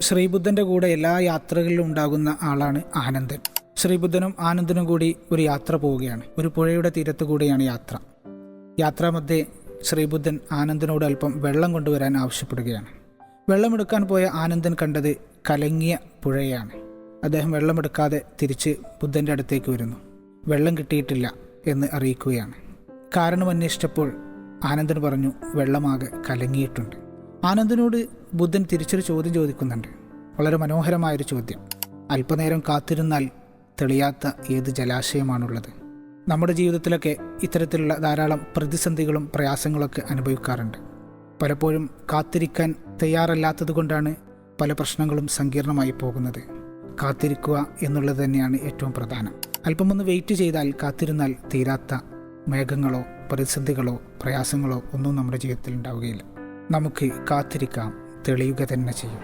ശ്രീബുദ്ധന്റെ കൂടെ എല്ലാ യാത്രകളിലും ഉണ്ടാകുന്ന ആളാണ് ആനന്ദൻ. ശ്രീബുദ്ധനും ആനന്ദനും കൂടി ഒരു യാത്ര പോവുകയാണ്. ഒരു പുഴയുടെ തീരത്ത് കൂടിയാണ് യാത്ര. യാത്രാമധ്യേ ശ്രീബുദ്ധൻ ആനന്ദനോട് അല്പം വെള്ളം കൊണ്ടുവരാൻ ആവശ്യപ്പെടുകയാണ്. വെള്ളമെടുക്കാൻ പോയ ആനന്ദൻ കണ്ടത് കലങ്ങിയ പുഴയാണ്. അദ്ദേഹം വെള്ളമെടുക്കാതെ തിരിച്ച് ബുദ്ധന്റെ അടുത്തേക്ക് വരുന്നു. വെള്ളം കിട്ടിയിട്ടില്ല എന്ന് അറിയിക്കുകയാണ്. കാരണം അന്വേഷിച്ചപ്പോൾ ആനന്ദൻ പറഞ്ഞു വെള്ളമാകെ കലങ്ങിയിട്ടുണ്ട്. ആനന്ദനോട് ബുദ്ധൻ തിരിച്ചൊരു ചോദ്യം ചോദിക്കുന്നുണ്ട്. വളരെ മനോഹരമായൊരു ചോദ്യം. അല്പനേരം കാത്തിരുന്നാൽ തെളിയാത്ത ഏത് ജലാശയമാണുള്ളത്? നമ്മുടെ ജീവിതത്തിലൊക്കെ ഇത്തരത്തിലുള്ള ധാരാളം പ്രതിസന്ധികളും പ്രയാസങ്ങളൊക്കെ അനുഭവിക്കാറുണ്ട്. പലപ്പോഴും കാത്തിരിക്കാൻ തയ്യാറല്ലാത്തത് കൊണ്ടാണ് പല പ്രശ്നങ്ങളും സങ്കീർണമായി പോകുന്നത്. കാത്തിരിക്കുക എന്നുള്ളത് തന്നെയാണ് ഏറ്റവും പ്രധാനം. അല്പമൊന്ന് വെയിറ്റ് ചെയ്താൽ കാത്തിരുന്നാൽ തീരാത്ത മേഘങ്ങളോ പ്രതിസന്ധികളോ പ്രയാസങ്ങളോ ഒന്നും നമ്മുടെ ജീവിതത്തിൽ ഉണ്ടാവുകയില്ല. നമുക്ക് കാത്തിരിക്കാം. തെളിയുക തന്നെ ചെയ്യും.